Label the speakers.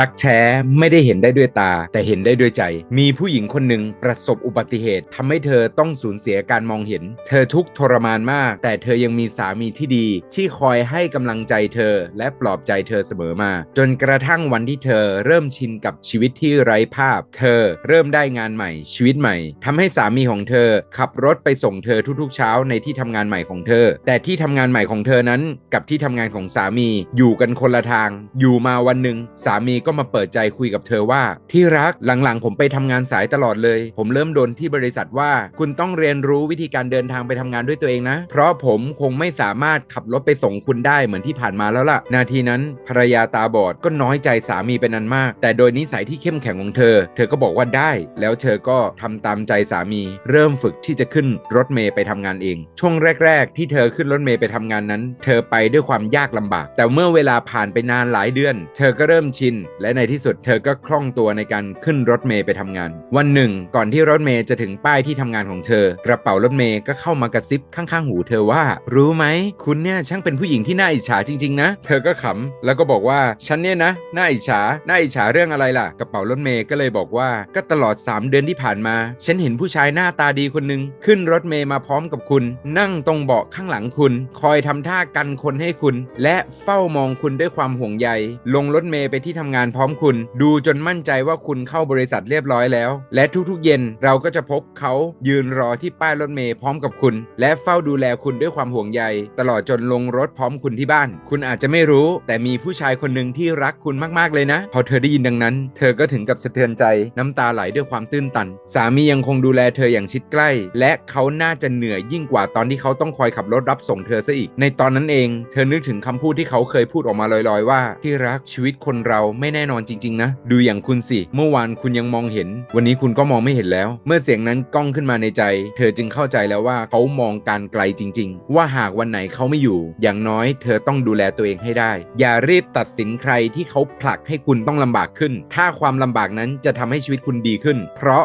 Speaker 1: รักแท้ไม่ได้เห็นได้ด้วยตา แต่เห็นได้ด้วยใจ มีผู้หญิงคนหนึ่งประสบอุบัติเหตุทำให้เธอต้องสูญเสียการมองเห็น เธอทุกข์ทรมานมาก แต่เธอยังมีสามีที่ดี ที่คอยให้กำลังใจเธอ และปลอบใจเธอเสมอมา จนกระทั่งวันที่เธอเริ่มชินกับชีวิตที่ไร้ภาพ เธอเริ่มได้งานใหม่ ชีวิตใหม่ทำให้สามีของเธอ ขับรถไปส่งเธอทุกๆ เช้าในที่ทำงานใหม่ของเธอ แต่ที่ทำงานใหม่ของเธอนั้น กับที่ทำงานของสามีอยู่กันคนละทาง อยู่มาวันหนึ่งสามีก็มาเปิดใจคุยกับเธอว่า ที่รักหลังๆ ผมไปทำงานสายตลอดเลย ผมเริ่มโดนที่บริษัทว่า คุณต้องเรียนรู้วิธีการเดินทางไปทำงานด้วยตัวเองนะ เพราะผมคงไม่สามารถขับรถไปส่งคุณได้เหมือนที่ผ่านมาแล้วล่ะ นาทีนั้นภรรยาตาบอดก็น้อยใจสามีเป็นนันมาก แต่โดยนิสัยที่เข้มแข็งของเธอ เธอก็บอกว่าได้ แล้วเธอก็ทำตามใจสามี เริ่มฝึกที่จะขึ้นรถเมย์ไปทำงานเอง ช่วงแรก ๆ ที่เธอขึ้นรถเมย์ไปทำงานนั้น เธอไปด้วยความยากลำบาก แต่เมื่อเวลาผ่านไปนานหลายเดือน เธอก็เริ่มชินและในที่สุดเธอก็คล่องตัวในการขึ้นรถเมย์ไปทำงาน วันหนึ่ง ก่อนที่รถเมย์จะถึงป้ายที่ทำงานของเธอ กระเป๋ารถเมย์ก็เข้ามากระซิบข้างๆหูเธอว่า รู้ไหมคุณเนี่ยช่างเป็นผู้หญิงที่น่าอิจฉาจริงๆนะ เธอก็ขำแล้วก็บอกว่าฉันเนี่ยนะน่าอิจฉาน่าอิจฉาเรื่องอะไรล่ะ กระเป๋ารถเมย์ก็เลยบอกว่าก็ตลอด 3 เดือนที่ผ่านมา ฉันเห็นผู้ชายหน้าตาดีคนหนึ่งขึ้นรถเมย์มาพร้อมกับคุณ นั่งตรงเบาะข้างหลังคุณ คอยทำท่ากันคนให้คุณ และเฝ้ามองคุณด้วยความห่วงใย ลงรถเมย์ไปที่ทำงานานพร้อมคุณ ดูจนมั่นใจว่าคุณเข้าบริษัทเรียบร้อยแล้ว และทุกๆเย็นเราก็จะพบเขายืนรอที่ป้ายรถเมย์พร้อมกับคุณ และเฝ้าดูแลคุณด้วยความห่วงใย ตลอดจนลงรถพร้อมคุณที่บ้าน คุณอาจจะไม่รู้ แต่มีผู้ชายคนหนึ่งที่รักคุณมากๆเลยนะ พอเธอได้ยินดังนั้น เธอก็ถึงกับสะเทือนใจน้ำตาไหลด้วยความตื้นตัน สามียังคงดูแลเธออย่างชิดใกล้ และเขาน่าจะเหนื่อยยิ่งกว่าตอนที่เขาต้องคอยขับรถรับส่งเธอซะอีก ในตอนนั้นเอง เธอนึกถึงคำพูดที่เขาเคยพูดออกมาลอยๆว่า ที่รักชีวิตคนเราไม่แน่นอนจริง ๆ นะ ดูอย่างคุณสิ เมื่อวานคุณยังมองเห็น วันนี้คุณก็มองไม่เห็นแล้ว เมื่อเสียงนั้นก้องขึ้นมาในใจ เธอจึงเข้าใจแล้วว่าเขามองการไกลจริง ๆ ว่าหากวันไหนเขาไม่อยู่ อย่างน้อยเธอต้องดูแลตัวเองให้ได้ อย่ารีบตัดสินใครที่เขาผลักให้คุณต้องลำบากขึ้น ถ้าความลำบากนั้นจะทำให้ชีวิตคุณดีขึ้น เพราะ